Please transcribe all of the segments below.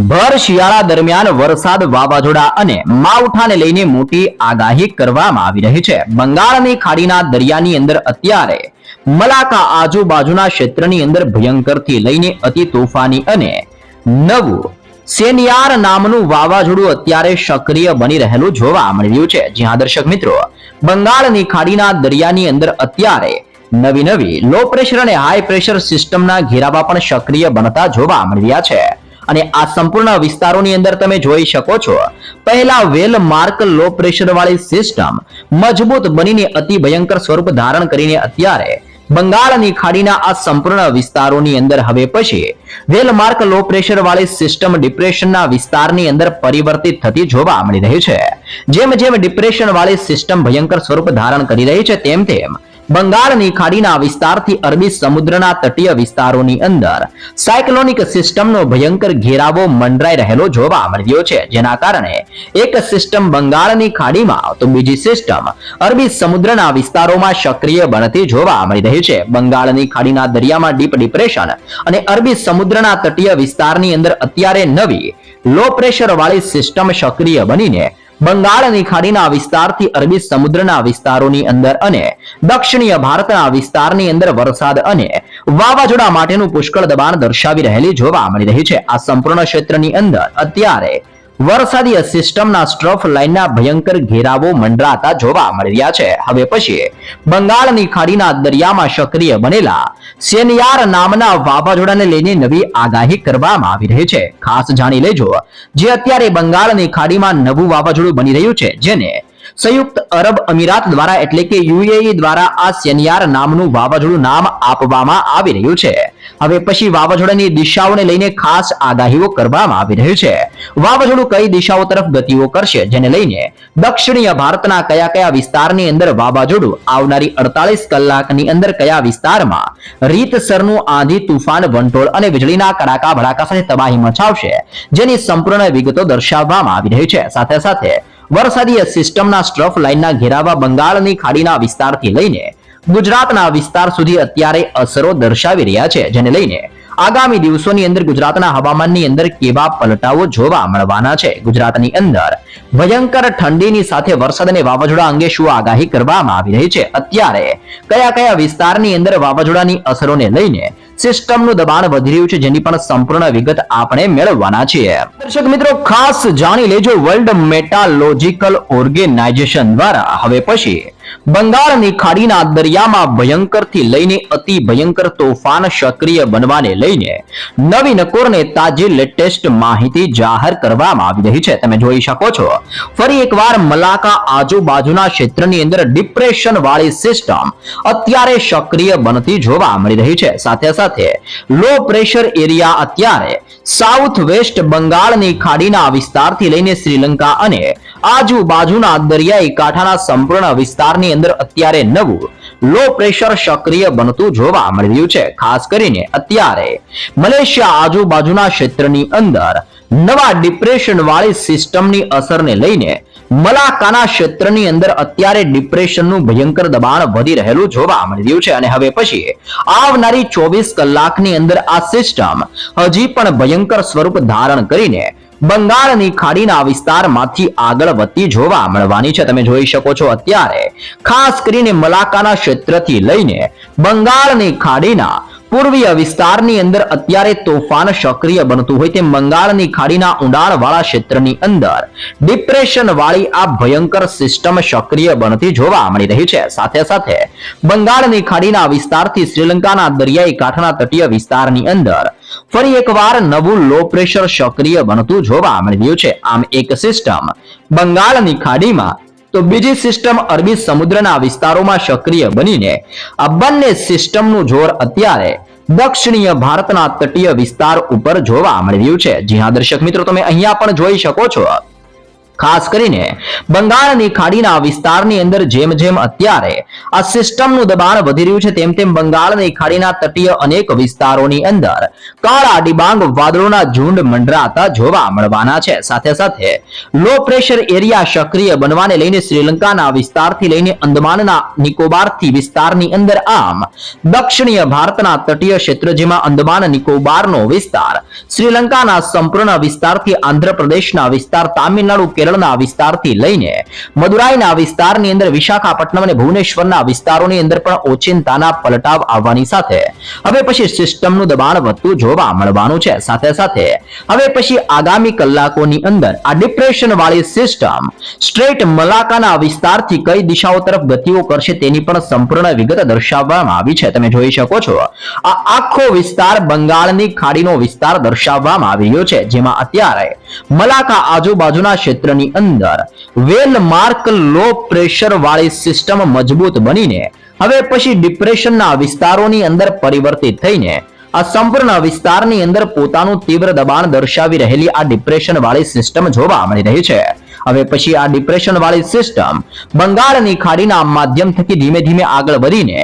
ભર શિયાળા દરમિયાન વરસાદ વાવાઝોડા અને માવઠાને લઈને મોટી આગાહી કરવામાં આવી રહી છે. બંગાળની ખાડીના દરિયાની અંદર અત્યારે મલાકા આજુબાજુના ક્ષેત્રની અંદર ભયંકરથી લઈને અતિ તોફાની અને નવું સેનિયાર નામનું વાવાઝોડું અત્યારે સક્રિય બની રહેલું જોવા મળી રહ્યું છે. જ્યાં દર્શક મિત્રો, બંગાળની ખાડીના દરિયાની અંદર અત્યારે નવી નવી લો પ્રેશર અને હાઈ પ્રેશર સિસ્ટમના ઘેરાવા પણ સક્રિય બનતા જોવા મળી રહ્યા છે. અને આ સંપૂર્ણ વિસ્તારોની અંદર તમે જોઈ શકો છો. પહેલા વેલ માર્ક લો પ્રેશર વાળી સિસ્ટમ મજબૂત બનીને અતિ ભયંકર સ્વરૂપ ધારણ કરીને અત્યારે બંગાળની ખાડીના આ સંપૂર્ણ વિસ્તારોની અંદર હવે પછી વેલમાર્ક લો પ્રેશર વાળી સિસ્ટમ ડિપ્રેશનના વિસ્તારની અંદર પરિવર્તિત થતી જોવા મળી રહી છે. જેમ જેમ ડિપ્રેશન વાળી સિસ્ટમ ભયંકર સ્વરૂપ ધારણ કરી રહી છે, તેમ તેમ બંગાળની ખાડીના વિસ્તારથી અરબી સમુદ્રના તટીય વિસ્તારોની અંદર સાયક્લોનિક સિસ્ટમનો ભયંકર ઘેરાવો મંડરાઈ રહેલો જોવા મળ્યો છે. જેના કારણે એક સિસ્ટમ બંગાળની ખાડીમાં તો બીજી સિસ્ટમ અરબી સમુદ્રના વિસ્તારોમાં સક્રિય બનતી જોવા મળી રહી છે. બંગાળની ખાડીના દરિયામાં ડીપ ડિપ્રેશન અને અરબી સમુદ્રના તટીય વિસ્તારની અંદર અત્યારે નવી લો પ્રેશર વાળી સિસ્ટમ સક્રિય બનીને બંગાળની ખાડીના વિસ્તારથી અરબી સમુદ્રના વિસ્તારોની અંદર અને દક્ષિણીય ભારતના વિસ્તારની અંદર વરસાદ અને વાવાઝોડા માટેનું પુષ્કળ દબાણ દર્શાવી રહેલી જોવા મળી રહી છે. આ સંપૂર્ણ ક્ષેત્રની અંદર અત્યારે વરસાદી સિસ્ટમના સ્ટ્રફ લાઇનના ભયંકર ઘેરાવો મંડરાતા જોવા મળી રહ્યા છે. હવે પછી બંગાળની ખાડીના દરિયામાં સક્રિય બનેલા સેનિયાર નામના વાવાઝોડાને લઈને નવી આગાહી કરવામાં આવી રહી છે. ખાસ જાણી લેજો, જે અત્યારે બંગાળની ખાડીમાં નવું વાવાઝોડું બની રહ્યું છે, જેને સંયુક્ત અરબ અમીરાત દ્વારા એટલે કે યુએઈ દ્વારા આ સેનિયાર નામનું વાવાઝોડું નામ આપવામાં આવી રહ્યું છે. હવે પછી વાવાઝોડાની દિશાઓને લઈને ખાસ આગાહીઓ કરવામાં આવી રહી છે. વાવાઝોડું કઈ દિશાઓ તરફ ગતિઓ કરશે જેને લઈને દક્ષિણીય ભારતના કયા કયા વિસ્તારની અંદર વાવાઝોડું આવનારી અડતાલીસ કલાકની અંદર કયા વિસ્તારમાં રીતસરનું આંધી તુફાન, વંટોળ અને વીજળીના કડાકા ભડાકા સાથે તબાહી મચાવશે જેની સંપૂર્ણ વિગતો દર્શાવવામાં આવી રહી છે. સાથે સાથે વરસાદી સિસ્ટમના સ્ટ્રફ લાઇનના ઘેરાવા બંગાળની ખાડીના વિસ્તારથી લઈને ગુજરાતના વિસ્તાર સુધી અત્યારે અસરો દર્શાવી રહ્યા છે, જેને લઈને આગામી દિવસોની અંદર ગુજરાતના હવામાનની અંદર કેવા પલટાઓ જોવા મળવાના છે. ગુજરાતની અંદર ભયંકર ઠંડીની સાથે વરસાદ અને વાવાઝોડા અંગે શું આગાહી કરવામાં આવી રહી છે? અત્યારે કયા કયા વિસ્તારની અંદર વાવાઝોડાની અસરોને લઈને સિસ્ટમનું દબાણ વધી રહ્યું છે, જેની પણ સંપૂર્ણ વિગત આપણે મેળવવાના છીએ. દર્શક મિત્રો, ખાસ જાણી લેજો વર્લ્ડ મેટાલોજિકલ ઓર્ગેનાઇઝેશન દ્વારા. હવે પછી બંગાળની ખાડીના દરિયામાં ભયંકરથી લઈને અતિ ભયંકર તોફાન સક્રિય બનવાને લઈને નવી નકોરને તાજી લેટેસ્ટ માહિતી જાહેર કરવામાં આવી રહી છે. તમે જોઈ શકો છો. ફરી એકવાર મલાકા આજુબાજુના ક્ષેત્રની અંદર ડિપ્રેશન વાળી સિસ્ટમ અત્યારે સક્રિય બનતી જોવા મળી રહી છે. સાથે સાથે લો પ્રેશર એરિયા અત્યારે સાઉથ વેસ્ટ બંગાળની ખાડીના વિસ્તારથી લઈને શ્રીલંકા અને આજુબાજુના દરિયાઈ કાંઠાના સંપૂર્ણ વિસ્તારની અંદર અત્યારે નવું લો પ્રેશર સક્રિય બનતું જોવા મળી રહ્યું છે. ખાસ કરીને અત્યારે મલેશિયા આજુબાજુના ક્ષેત્રની અંદર નવા ડિપ્રેશન વાળી સિસ્ટમની અસરને લઈને મલાકાના ક્ષેત્રની અંદર અત્યારે ડિપ્રેશનનું ભયંકર દબાણ વધી રહેલું જોવા મળી રહ્યું છે. અને હવે પછી આવનારી ચોવીસ કલાકની અંદર આ સિસ્ટમ હજી પણ ભયંકર સ્વરૂપ ધારણ કરીને બંગાળની ખાડીના વિસ્તારમાંથી આગળ વધતી જોવા મળવાની છે. તમે જોઈ શકો છો અત્યારે ખાસ કરીને મલાકાના ક્ષેત્રથી લઈને બંગાળની ખાડીના પૂર્વીય વિસ્તારની અંદર અત્યારે તોફાન સક્રિય બનતું હોય તેમ બંગાળની ખાડીના ઊંડાણવાળા ક્ષેત્રની અંદર. ડિપ્રેશન વાળી આ ભયંકર સિસ્ટમ સક્રિય બનતી જોવા મળી રહી છે. સાથે સાથે બંગાળની ખાડીના વિસ્તારથી શ્રીલંકાના દરિયાઈ કાંઠાના તટીય વિસ્તારની અંદર ફરી એકવાર નવું લો પ્રેશર સક્રિય બનતું જોવા મળી રહ્યું છે. આમ એક સિસ્ટમ બંગાળની ખાડીમાં તો બીજી સિસ્ટમ અરબી સમુદ્રના વિસ્તારોમાં સક્રિય બનીને આ બંને સિસ્ટમનું જોર અત્યારે દક્ષિણીય ભારતના તટીય વિસ્તાર ઉપર જોવા મળી રહ્યું છે. જી હા, દર્શક મિત્રો, તમે અહીંયા પણ જોઈ શકો છો. ખાસ કરીને બંગાળની ખાડીના વિસ્તારની અંદર જેમ જેમ અત્યારે આ સિસ્ટમનું દબાણ વધી રહ્યું છે, તેમ તેમ બંગાળની ખાડીના તટીય અનેક વિસ્તારોની અંદર કાળા ડિબાંગ વાદળોના ઝુંડ મંડરાતા જોવા મળવાના છે. સાથે સાથે લો પ્રેશર એરિયા સક્રિય બનવાને લઈને શ્રીલંકાના વિસ્તારથી લઈને અંદમાનના નિકોબારથી વિસ્તારની અંદર આમ દક્ષિણીય ભારતના તટીય ક્ષેત્ર જેમાં અંદમાન નિકોબારનો વિસ્તાર, શ્રીલંકાના સંપૂર્ણ વિસ્તારથી આંધ્રપ્રદેશના વિસ્તાર તામિલનાડુ કેરળના વિસ્તારથી લઈને મદુરાઈના વિસ્તારની અંદર, વિશાખાપટ્ટનમ અને ભુવનેશ્વરના વિસ્તારોની અંદર પણ ઓચિંતાના પલટાવ આવવાની સાથે હવે પછી સિસ્ટમનું દબાણ વધતું જોવા મળવાનું છે. સાથે સાથે હવે પછી આગામી કલાકોની અંદર આ ડિપ્રેશન વાળી સિસ્ટમ સ્ટ્રેટ મલાકાના વિસ્તારથી કઈ દિશાઓ તરફ ગતિઓ કરશે તેની પણ સંપૂર્ણ વિગત દર્શાવવામાં આવી છે. તમે જોઈ શકો છો, આ આખો વિસ્તાર બંગાળની ખાડીનો વિસ્તાર દર્શાવવામાં આવી રહ્યો છે, જેમાં અત્યારે મલાકા આજુબાજુના ક્ષેત્રની અંદર વેલ માર્ક લો પ્રેશર વાળી સિસ્ટમ મજબૂત બનીને હવે પછી ડિપ્રેશનના વિસ્તારોની અંદર પરિવર્તિત થઈને આ સંપૂર્ણ વિસ્તારની અંદર પોતાનું તીવ્ર દબાણ દર્શાવી રહેલી આ ડિપ્રેશન વાળી સિસ્ટમ જોવા મળી રહી છે. હવે પછી આ ડિપ્રેશન વાળી સિસ્ટમ બંગાળની ખાડીના માધ્યમ થકી ધીમે ધીમે આગળ વધીને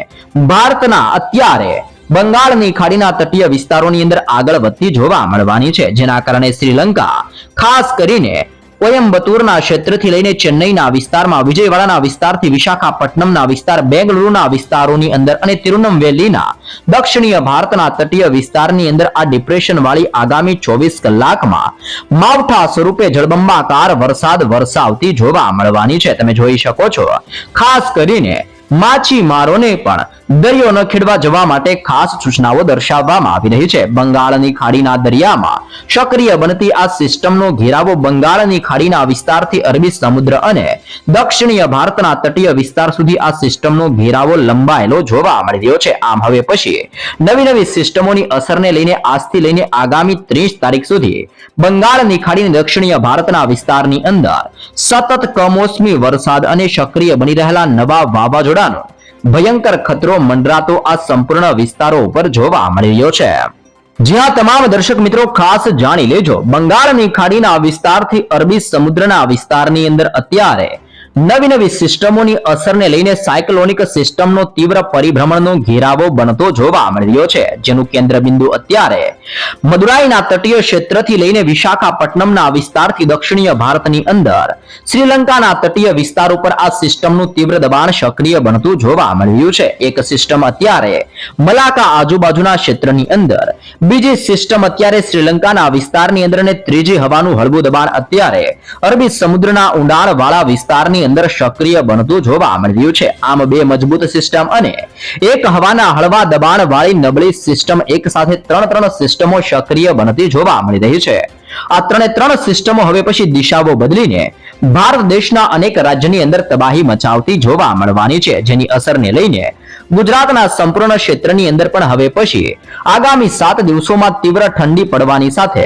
ભારતના અત્યારે બંગાળની ખાડીના તટીય વિસ્તારોની અંદર આગળ વધતી જોવા મળવાની છે. જેના કારણે શ્રીલંકા ખાસ કરીને કોયમ્બતુરના ક્ષેત્રથી લઈને ચેન્નઈના વિસ્તારમાં, વિજયવાડાના વિસ્તારથી વિશાખાપટ્ટનમના વિસ્તાર, બેંગલુરુના વિસ્તારોની અંદર અને તિરુનમવેલીના દક્ષિણીય ભારતના તટીય વિસ્તારની અંદર આ ડિપ્રેશન વાળી આગામી ચોવીસ કલાકમાં માવઠા સ્વરૂપે જળબંબાકાર વરસાદ વરસાવતી જોવા મળવાની છે. તમે જોઈ શકો છો. ખાસ કરીને માછીમારોને પણ દરિયો ન ખેડવા જવા માટે ખાસ સૂચનાઓ દર્શાવવામાં આવી રહી છે. બંગાળની ખાડીના દરિયામાં સક્રિય બનતી આ સિસ્ટમનો ઘેરાવો બંગાળની ખાડીના વિસ્તારથી અરબી સમુદ્ર અને દક્ષિણીય ભારતના તટીય વિસ્તાર સુધી આ સિસ્ટમનો ઘેરાવો લંબાયેલો જોવા મળી રહ્યો છે. આમ હવે પછી નવી નવી સિસ્ટમોની અસરને લઈને આજથી લઈને આગામી ત્રીસ તારીખ સુધી બંગાળની ખાડીની દક્ષિણીય ભારતના વિસ્તારની અંદર સતત કમોસમી વરસાદ અને સક્રિય બની રહેલા નવા વાવાઝોડાનો ભયંકર ખતરો મંડરાતો આ સંપૂર્ણ વિસ્તારો ઉપર જોવા મળી રહ્યો છે. જ્યાં તમામ દર્શક મિત્રો ખાસ જાણી લેજો. બંગાળની ખાડીના વિસ્તારથી અરબી સમુદ્રના વિસ્તારની અંદર અત્યારે નવી નવી સિસ્ટમોની અસરને લઈને સાયક્લોનિક સિસ્ટમનો તીવ્ર પરિભ્રમણનો ઘેરાવો બનતો જોવા મળ્યો છે, જેનું કેન્દ્ર બિંદુ અત્યારે મદુરાઈના તટીય ક્ષેત્રથી લઈને વિશાખાપટ્ટનમના વિસ્તારથી દક્ષિણીય ભારતની અંદર શ્રીલંકાના તટીય વિસ્તાર ઉપર આ સિસ્ટમનું તીવ્ર દબાણ સક્રિય બનતું જોવા મળ્યું છે. એક સિસ્ટમ અત્યારે મલાકા આજુબાજુના ક્ષેત્રની અંદર, બીજી સિસ્ટમ અત્યારે શ્રીલંકાના વિસ્તારની અંદર ત્રીજી હવાનું હળવું દબાણ અત્યારે અરબી સમુદ્રના ઊંડાણવાળા વિસ્તારની અંદર સક્રિય બનતું જોવા મળ્યું છે. આમ બે મજબૂત સિસ્ટમ અને એક હવાના હળવા દબાણ વાળી નબળી સિસ્ટમ એક સાથે ત્રણ ત્રણ સિસ્ટમો સક્રિય બનતી જોવા મળી રહી છે. આ ત્રણે ત્રણ સિસ્ટમો હવે પછી દિશાઓ બદલીને ભારત દેશના અનેક રાજ્યની અંદર તબાહી મચાવતી જોવા મળવાની છે, જેની અસરને લઈને ગુજરાતના સંપૂર્ણ ક્ષેત્રની અંદર પણ હવે પછી આગામી સાત દિવસોમાં તીવ્ર ઠંડી પડવાની સાથે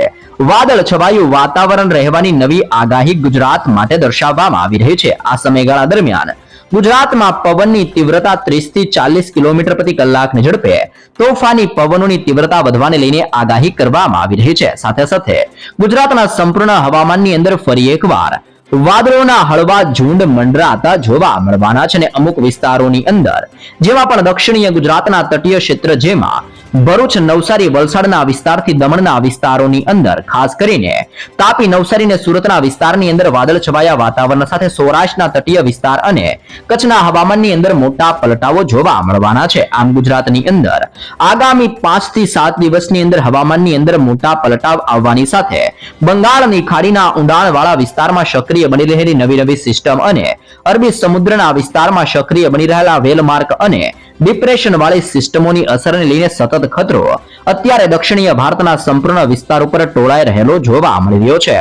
વાદળ છવાયું વાતાવરણ રહેવાની નવી આગાહી ગુજરાત માટે દર્શાવવામાં આવી રહી છે. આ સમયગાળા દરમિયાન ગુજરાતમાં પવનની તીવ્રતા 30 થી ચાલીસ કિલોમીટર પ્રતિ કલાકની ઝડપે તોફાની પવનોની તીવ્રતા વધવાને લઈને આગાહી કરવામાં આવી રહી છે. સાથે સાથે ગુજરાતના સંપૂર્ણ હવામાનની અંદર ફરી એકવાર વાદળોના હળવા ઝુંડ મંડરાતા જોવા મળવાના છે અને અમુક વિસ્તારોની અંદર જેવા પણ દક્ષિણીય ગુજરાતના તટીય ક્ષેત્ર જેમાં ભરૂચ નવસારી વલસાડના વિસ્તારથી દમણના વિસ્તારોની અંદર, ખાસ કરીને તાપી નવસારી અને સુરતના વિસ્તારની અંદર વાદળ છવાયા વાતાવરણ સાથે સૌરાષ્ટ્રના તટીય વિસ્તાર અને કચ્છના હવામાનની અંદર મોટા પલટાવો જોવા મળવાના છે. આમ ગુજરાતની અંદર આગામી પાંચથી સાત દિવસની અંદર હવામાનની અંદર મોટા પલટાવ આવવાની સાથે બંગાળની ખાડીના ઊંડાણવાળા વિસ્તારમાં સક્રિય બની રહેલી નવી નવી સિસ્ટમ અને અરબી સમુદ્રના વિસ્તારમાં સક્રિય બની રહેલા વેલમાર્ક અને ડિપ્રેશન વાળી સિસ્ટમોની અસરને લઈને સતત ખતરો અત્યારે દક્ષિણીય ભારતના સંપૂર્ણ વિસ્તાર ઉપર ટોળાઈ રહેલો જોવા મળી રહ્યો છે.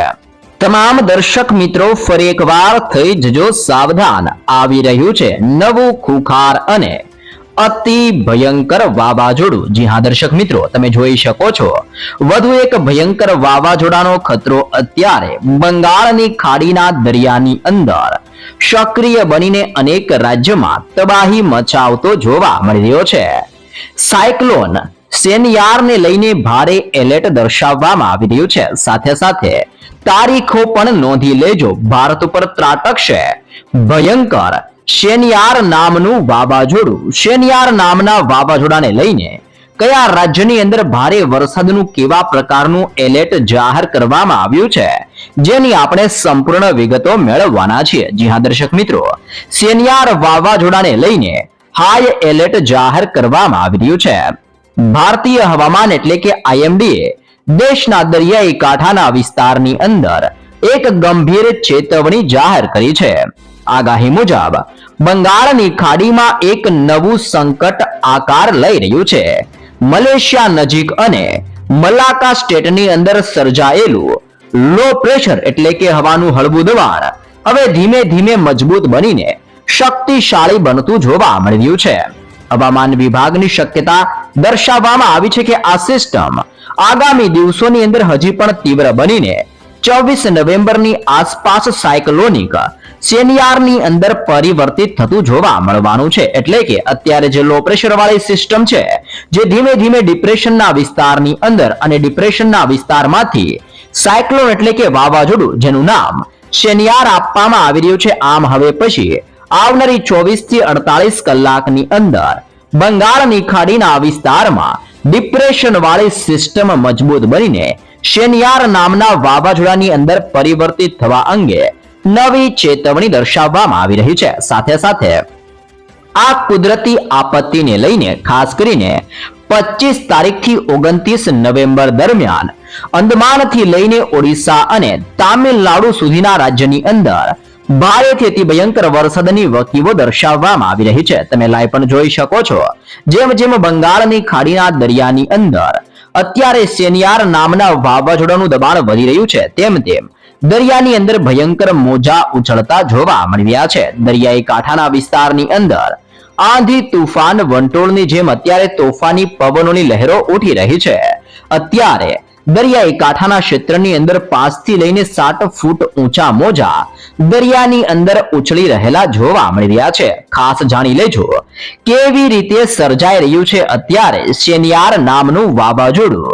તમામ દર્શક મિત્રો, ફરી એકવાર થઈ જજો સાવધાન. આવી રહ્યું છે નવું ખુખાર અને અતિ ભયંકર વાવાઝોડું. જી હા, દર્શક મિત્રો, તમે જોઈ શકો છો. વધુ એક ભયંકર વાવાઝોડાનો ખતરો અત્યારે બંગાળની ખાડીના દરિયાની અંદર. સક્રિય બનીને અનેક રાજ્યોમાં તબાહી મચાવતો જોવા મળી રહ્યો છે. સાયક્લોન સેનિયારને લઈને ભારે એલર્ટ દર્શાવવામાં આવી રહ્યું છે. સાથે સાથે તારીખો પણ નોંધી લેજો. ભારત ઉપર ત્રાટકશે. ભયંકર. શેનિયાર નામનું વાવાઝોડું. શેનિયાર નામના વાવાઝોડાને લઈને કયા રાજ્યની અંદર ભારે વરસાદનું કેવા પ્રકારનું એલર્ટ જાહેર કરવામાં આવ્યું છે? જેની આપણે સંપૂર્ણ વિગતો મેળવવાના છીએ. જી હા, દર્શક મિત્રો સેનિયાર વાવાઝોડાને લઈને હાઈ એલર્ટ જાહેર કરવામાં આવી રહ્યું છે. ભારતીય હવામાન એટલે કે આઈએમડીએ દેશના દરિયાઈ કાંઠાના વિસ્તારની અંદર એક ગંભીર ચેતવણી જાહેર કરી છે. આગાહી મુજબ, બંગાળની ખાડીમાં એક નવું સંકટ આકાર લઈ રહ્યું છે. મલેશિયા નજીક અને મલાકા સ્ટેટની અંદર સર્જાયેલું લો પ્રેશર એટલે કે હવાનું હળવું દબાણ હવે ધીમે ધીમે મજબૂત બનીને શક્તિશાળી બનતું જોવા મળ્યું છે. હવામાન વિભાગની શક્યતા દર્શાવવામાં આવી છે કે આ સિસ્ટમ આગામી દિવસોની અંદર હજી પણ તીવ્ર બનીને ચોવીસ નવેમ્બરની આસપાસ સાયક્લોનિક સેનિયારની અંદર પરિવર્તિત થતું જોવા મળવાનું છે. એટલે કે અત્યારે જે લો પ્રેશર વાળી સિસ્ટમ છે, જે ધીમે ધીમે ડિપ્રેશનના વિસ્તારની અંદર અને ડિપ્રેશનના વિસ્તારમાંથી સાયક્લોન એટલે કે વાવાઝોડું, જેનું નામ શનિયાર આપવામાં આવી રહ્યું છે. આમ હવે પછી આવનારી ચોવીસથી અડતાલીસ કલાકની અંદર બંગાળની ખાડીના વિસ્તારમાં ડિપ્રેશન વાળી સિસ્ટમ મજબૂત બનીને શેનિયાર નામના વાવાઝોડાની અંદર પરિવર્તિત થવા અંગે નવી ચેતવણી દર્શાવવામાં આવી રહી છે. સાથે સાથે આ કુદરતી આપત્તિને લઈને ખાસ કરીને પચીસ તારીખથી ઓગણત્રીસ નવેમ્બર દરમિયાન અંદમાનથી લઈને ઓડિશા અને તામિલનાડુ સુધીના રાજ્યની અંદર ભારેથી અતિ ભયંકર વરસાદની વકીવો દર્શાવવામાં આવી રહી છે. તમે લાઈવ પણ જોઈ શકો છો. જેમ જેમ બંગાળની ખાડીના દરિયાની અંદર અત્યારે સેનિયાર નામના વાવાઝોડાનું દબાણ વધી રહ્યું છે, તેમ તેમ દરિયાની અંદર ભયંકર મોજા ઉછળતા જોવા મળ્યા છે. દરિયાઈ કાંઠાના વિસ્તારની અંદર આંધી તુફાન વંટોળની જેમ અત્યારે તોફાની પવનોની લહેરો ઉઠી રહી છે. અત્યારે દરિયાઈ કાંઠાના ક્ષેત્રની અંદર પાંચથી લઈને સાત ફૂટ ઊંચા મોજા દરિયાની અંદર ઉછળી રહેલા જોવા મળી રહ્યા છે. ખાસ જાણી લેજો કેવી રીતે સર્જાઈ રહ્યું છે અત્યારે શેનિયાર નામનું વાવાઝોડું.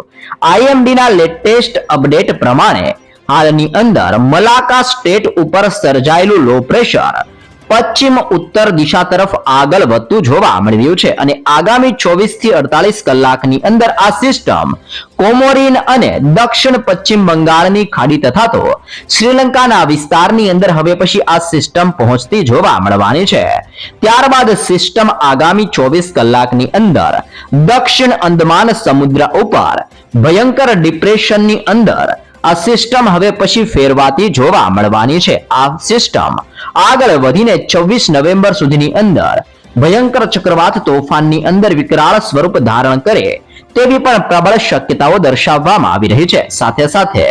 આઈએમડીના લેટેસ્ટ અપડેટ પ્રમાણે હાલની અંદર મલાકા સ્ટેટ ઉપર સર્જાયેલું લો પ્રેશર પશ્ચિમ ઉત્તર દિશા તરફ આગળ વધતું જોવા મળી રહ્યું છે અને આગામી ચોવીસથી અડતાલીસ કલાકની અંદર આ સિસ્ટમ કોમોરિન અને દક્ષિણ પશ્ચિમ બંગાળની ખાડી તથા તો શ્રીલંકાના વિસ્તારની અંદર હવે પછી આ સિસ્ટમ પહોંચતી જોવા મળવાની છે. ત્યારબાદ સિસ્ટમ આગામી ચોવીસ કલાકની અંદર દક્ષિણ અંદમાન સમુદ્ર ઉપર ભયંકર ડિપ્રેશનની અંદર આ સિસ્ટમ હવે પછી ફેરવાતી જોવા મળવાની છે. આ સિસ્ટમ આગળ વધીને છવ્વીસ નવેમ્બર સુધીની અંદર ભયંકર ચક્રવાત તોફાનની અંદર વિકરાળ સ્વરૂપ ધારણ કરે તેવી પણ પ્રબળ શક્યતાઓ દર્શાવવામાં આવી રહી છે. સાથે સાથે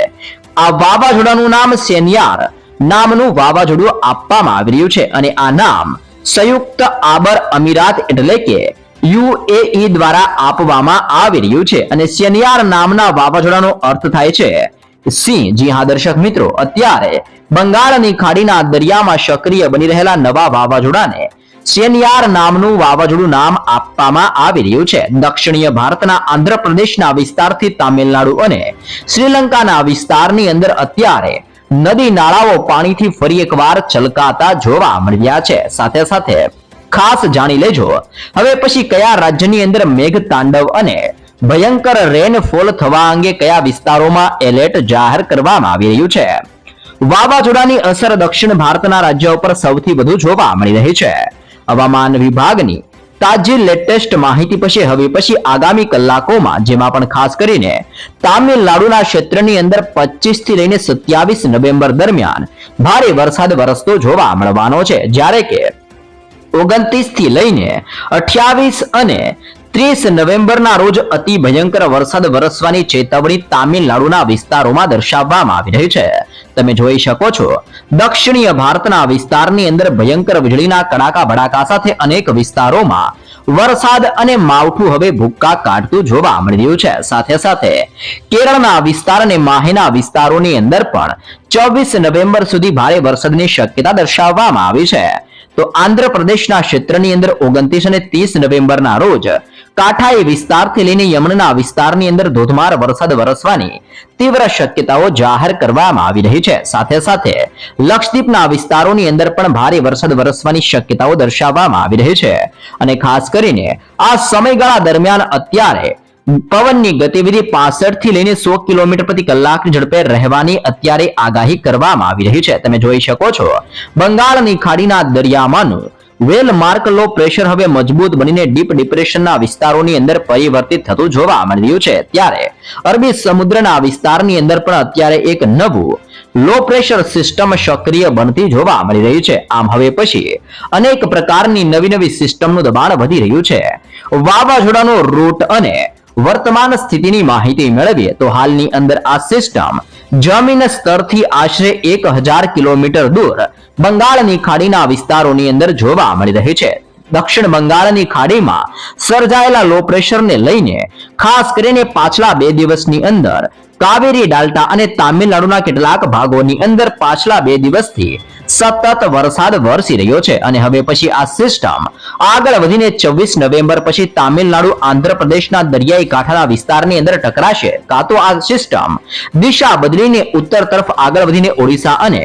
આ વાવાઝોડાનું નામ સેનિયાર નામનું વાવાઝોડું આપવામાં આવી રહ્યું છે અને આ નામ સંયુક્ત આબર અમીરાત એટલે કે યુએઈ દ્વારા આપવામાં આવી રહ્યું છે. અને સેનિયાર નામના વાવાઝોડાનો અર્થ થાય છે સિંહ, જી હા, દર્શક મિત્રો, અત્યારે બંગાળની ખાડીના દરિયામાં સક્રિય બની રહેલા નવા વાવાઝોડાને સેનિયાર નામનું વાવાઝોડું નામ આપવામાં આવી રહ્યું છે. દક્ષિણીય ભારતના આંધ્રપ્રદેશના વિસ્તારથી તામિલનાડુ અને શ્રીલંકાના વિસ્તારની અંદર અત્યારે નદી નાળાઓ પાણીથી ફરી એકવાર છલકાતા જોવા મળ્યા છે. સાથે સાથે ખાસ જાણી લેજો. હવે પછી કયા રાજ્યની અંદર મેઘ તાંડવ અને ભયંકર રેનફોલ થવા અંગે કયા વિસ્તારોમાં એલર્ટ જાહેર કરવામાં આવી રહ્યું છે? વાવાઝોડાની અસર દક્ષિણ ભારતના રાજ્યો પર સૌથી વધુ જોવા મળી રહી છે. હવામાન વિભાગની તાજી લેટેસ્ટ માહિતી પછી હવે પછી આગામી કલાકોમાં, જેમાં પણ ખાસ કરીને તામિલનાડુના ક્ષેત્રની અંદર પચીસથી લઈને સત્યાવીસ નવેમ્બર દરમિયાન ભારે વરસાદ વરસતો જોવા મળવાનો છે. જ્યારે કે ઓગણત્રીસથી લઈને અઠ્યાવીસ અને ત્રીસ નવેમ્બરના રોજ અતિ ભયંકર વરસાદ વરસવાની ચેતવણી તામિલનાડુના વિસ્તારોમાં દર્શાવવામાં આવી રહી છે. તમે જોઈ શકો છો, દક્ષિણીય ભારતના વિસ્તારની અંદર ભયંકર વીજળીના કડાકા ભડાકા સાથે અનેક વિસ્તારોમાં વરસાદ અને માવઠું હવે ભૂક્કા કાઢતું જોવા મળી રહ્યું છે. સાથે સાથે કેરળના વિસ્તાર અને માહેના વિસ્તારોની અંદર પણ ચોવીસ નવેમ્બર સુધી ભારે વરસાદની શક્યતા દર્શાવવામાં આવી છે. તો આંધ્રપ્રદેશના ક્ષેત્રની અંદર ઓગણત્રીસ અને ત્રીસ નવેમ્બરના રોજ કાંઠાઈ વિસ્તારથી લઈને યમનના વિસ્તારની અંદર ધોધમાર વરસાદ વરસવાની તીવ્ર શક્યતાઓ જાહેર કરવામાં આવી રહી છે. સાથે સાથે લક્ષદ્વીપના વિસ્તારોની અંદર પણ ભારે વરસાદ વરસવાની શક્યતાઓ દર્શાવવામાં આવી રહી છે. અને ખાસ કરીને આ સમયગાળા દરમિયાન અત્યારે પવનની ગતિવિધિ પાસઠથી લઈને સો કિલોમીટર પ્રતિ કલાકની ઝડપે રહેવાની અત્યારે આગાહી કરવામાં આવી રહી છે. તમે જોઈ શકો છો બંગાળની ખાડીના દરિયામાંનું વેલ માર્ક લો પ્રેશર હવે મજબૂત બનીને ડીપ ડિપ્રેશનના વિસ્તારોની અંદર પરિવર્તિત થતું જોવા મળ્યું છે. ત્યારે અરબી સમુદ્રના વિસ્તારની અંદર પણ અત્યારે એક નવું લો પ્રેશર સિસ્ટમ સક્રિય બનતી જોવા મળી રહી છે. આમ હવે પછી અનેક પ્રકારની નવી નવી સિસ્ટમનું દબાણ વધી રહ્યું છે. વાવાઝોડાનો રૂટ અને વર્તમાન સ્થિતિની માહિતી મેળવીએ તો હાલની અંદર આ સિસ્ટમ જમીન સ્તરથી આશરે એક કિલોમીટર દૂર. બંગાળની ખાડીના વિસ્તારોની અંદર જોવા મળી રહી છે. દક્ષિણ બંગાળની ખાડીમાં સર્જાયેલા લો પ્રેશરને લઈને, ખાસ કરીને પાછલા બે દિવસની અંદર, કાવેરી, ડાલ્ટા અને તામિલનાડુના કેટલાક ભાગોની અંદર પાછલા બે દિવસથી સતત વરસાદ વરસી રહ્યો છે અને હવે પછી આ સિસ્ટમ આગળ વધીને 24 નવેમ્બર પછી તામિલનાડુ, આંધ્રપ્રદેશના દરિયાઈ કાંઠાના વિસ્તારની અંદર ટકરાશે. કાં તો આ સિસ્ટમ દિશા બદલીને ઉત્તર તરફ આગળ વધીને ઓડિશા અને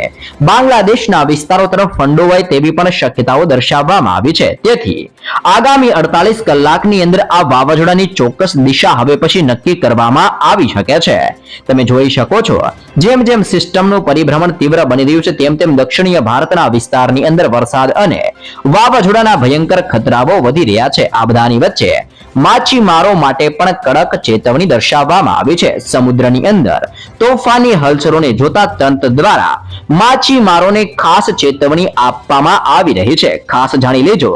બાંગ્લાદેશના વિસ્તારો તરફ ફંડોવાય તેવી પણ શક્યતાઓ દર્શાવવામાં આવી છે. તેથી આગામી 48 કલાકની અંદર આ વાવાઝોડાની ચોક્કસ દિશા હવે પછી નક્કી કરવામાં આવી શકે છે. તમે જોઈ શકો છો, જેમ જેમ સિસ્ટમનું પરિભ્રમણ તીવ્ર બની રહ્યું છે, તેમ તેમ દક્ષિણીય ભારતના વિસ્તારની અંદર વરસાદ અને વાવાઝોડાના ભયંકર ખતરાઓ વધી રહ્યા છે. આ બધાની વચ્ચે માછીમારો માટે પણ કડક ચેતવણી દર્શાવવામાં આવી છે. સમુદ્રની અંદર તોફાની હલચલોને જોતા તંત્ર દ્વારા માછીમારોને ખાસ ચેતવણી આપવામાં આવી રહી છે. ખાસ જાણી લેજો,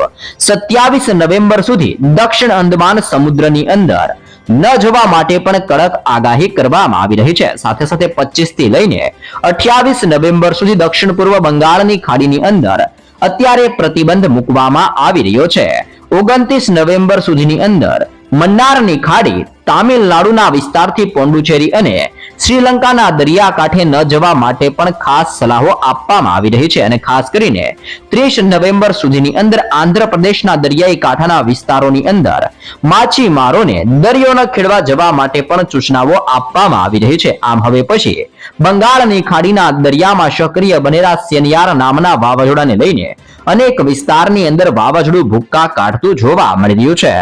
સત્યાવીસ નવેમ્બર સુધી દક્ષિણ અંદમાન સમુદ્રની અંદર ન જવા માટે પણ કડક આગાહી કરવામાં આવી રહી છે. સાથે સાથે 25 થી લઈને 28 નવેમ્બર સુધી દક્ષિણ પૂર્વ બંગાળની ખાડીની અંદર અત્યારે પ્રતિબંધ મૂકવામાં આવી રહ્યો છે. ઓગણત્રીસ નવેમ્બર સુધીની અંદર મન્નારની ખાડી તામિલનાડુના વિસ્તારથી પોંડુચેરી અને શ્રીલંકાના દરિયાકાંઠે ન જવા માટે પણ ખાસ સલાહો આપવામાં આવી રહી છે અને ખાસ કરીને ત્રીસ નવેમ્બર સુધીની અંદર આંધ્રપ્રદેશના દરિયાઈ કાંઠાના વિસ્તારોની અંદર માછીમારોને દરિયો ન ખેડવા જવા માટે પણ સૂચનાઓ આપવામાં આવી રહી છે. આમ હવે પછી બંગાળની ખાડીના દરિયામાં સક્રિય બનેલા સેનિયાર નામના વાવાઝોડાને લઈને અનેક વિસ્તારની અંદર વાવાઝોડું ભૂક્કા કાઢતું જોવા મળી રહ્યું છે.